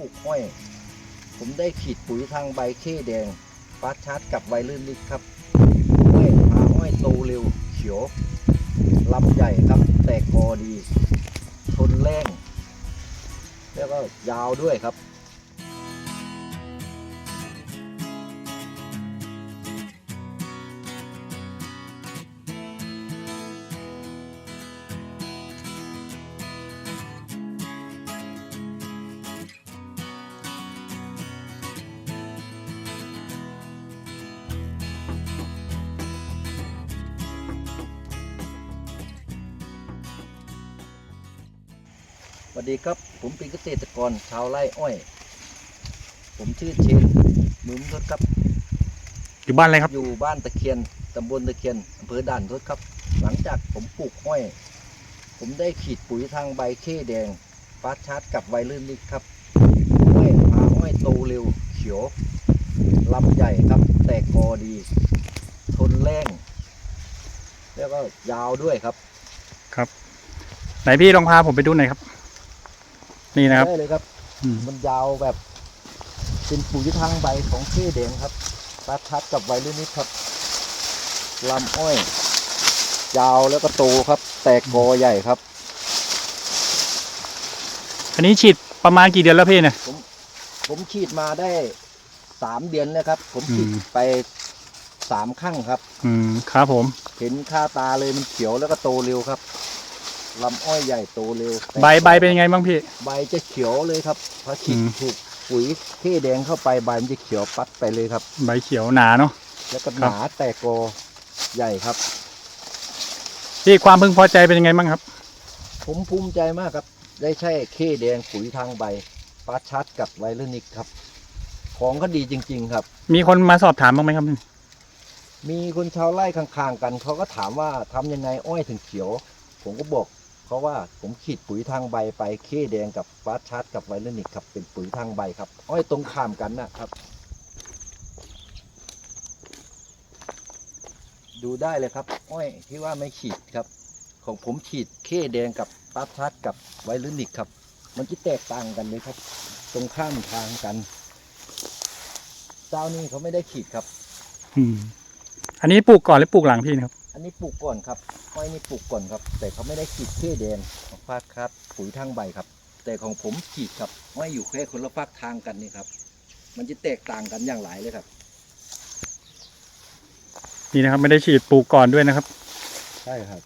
ปลูกอ้อย ผมได้ขีดปุ๋ยทางใบเข้แดงฟาสชาร์จกับไวลื่นลิกครับอ้อยหาอ้อยโตเร็วเขียวลำใหญ่ครับแตกกอดี ทนแรงแล้วก็ยาวด้วยครับ สวัสดีครับ ผมเป็นเกษตรกรชาวไร่อ้อย ผมชื่อเชนมือมทศครับ อยู่บ้านอะไรครับ อยู่บ้านตะเคียนตำบลตะเคียนอำเภอด่านทศครับ หลังจากผมปลูกอ้อย ผมได้ขีดปุ๋ยทางใบเข้แดงฟาสชาร์จกับไวลื่นลิกครับอ้อยหาอ้อยโตเร็ว เขียวลำใหญ่ครับ แตกกอดี ทนแรงแล้วก็ยาวด้วยครับ ครับ ไหนพี่ลองพาผมไปดูหน่อยครับ นี่นะครับได้เลยครับ อืมมันยาวแบบ เป็นปุ๋ยทางใบของเค้แดงครับตัดทัดกับไวรุ่นนี้ครับลำอ้อย ยาวแล้วก็โตครับ แตกกอใหญ่ครับ อันนี้ฉีดประมาณกี่เดือนแล้วพี่เนี่ย ผมฉีดมาได้สามเดือนแล้วครับ ผมฉีดอืม ไปสามครั้งครับ อืมครับผม เห็นค่าตาเลยมันเขียวแล้วก็โตเร็วครับ ลำอ้อยใหญ่โตเร็วแตกใบใบเป็นยังไงบ้างพี่ ใบจะเขียวเลยครับพอฉีดอืม ถูกปุ๋ยเค้แดงเข้าไปใบมันจะเขียวปัดไปเลยครับ ใบเขียวหนาเนาะ แล้วก็คหรับนาแตกกอใหญ่ครับ พี่ความพึงพอใจเป็นยังไงบ้างครับ ผมภูมิใจมากครับ ได้ใช้เคแดงปุ๋ยทางใบฟาสชัดกับไวเลนิกครับ ของก็ดีจริง ๆ ครับ มีคนมาสอบถามบ้างไหมครับ มีคนชาวไร่ข้างๆกันเขาก็ถามว่าทำยังไงอ้อยถึงเขียว ผมก็บอก เขาว่าผมขีดปุ๋ยทางใบไปเคแดงกับฟาสชัดกับไวเลนิกครับเป็นปุ๋ยทางใบครับ อ้อยตรงข้ามกันนะครับ ดูได้เลยครับ อ้อยที่ว่าไม่ขีดครับ ของผมฉีดเคแดงกับฟาสชัดกับไวเลนิกครับ มันจะแตกต่างกันเลยครับ ตรงข้ามทางกันเจ้านี่เขาไม่ได้ขีดครับ อืม อันนี้ปลูกก่อนหรือปลูกหลังพี่นะครับ อันนี้ปลูกก่อนครับอ้อยนี่ปลูกก่อนครับ แต่เขาไม่ได้ขีดเค้แดงของฟากครับปุ๋ยทางใบครับ แต่ของผมขีดครับอ้อยอยู่แค่คนละฟากทางกันนี่ครับ มันจะแตกต่างกันอย่างไรเลยครับ นี่นะครับไม่ได้ฉีดปลูกก่อนด้วยนะครับ ใช่ครับ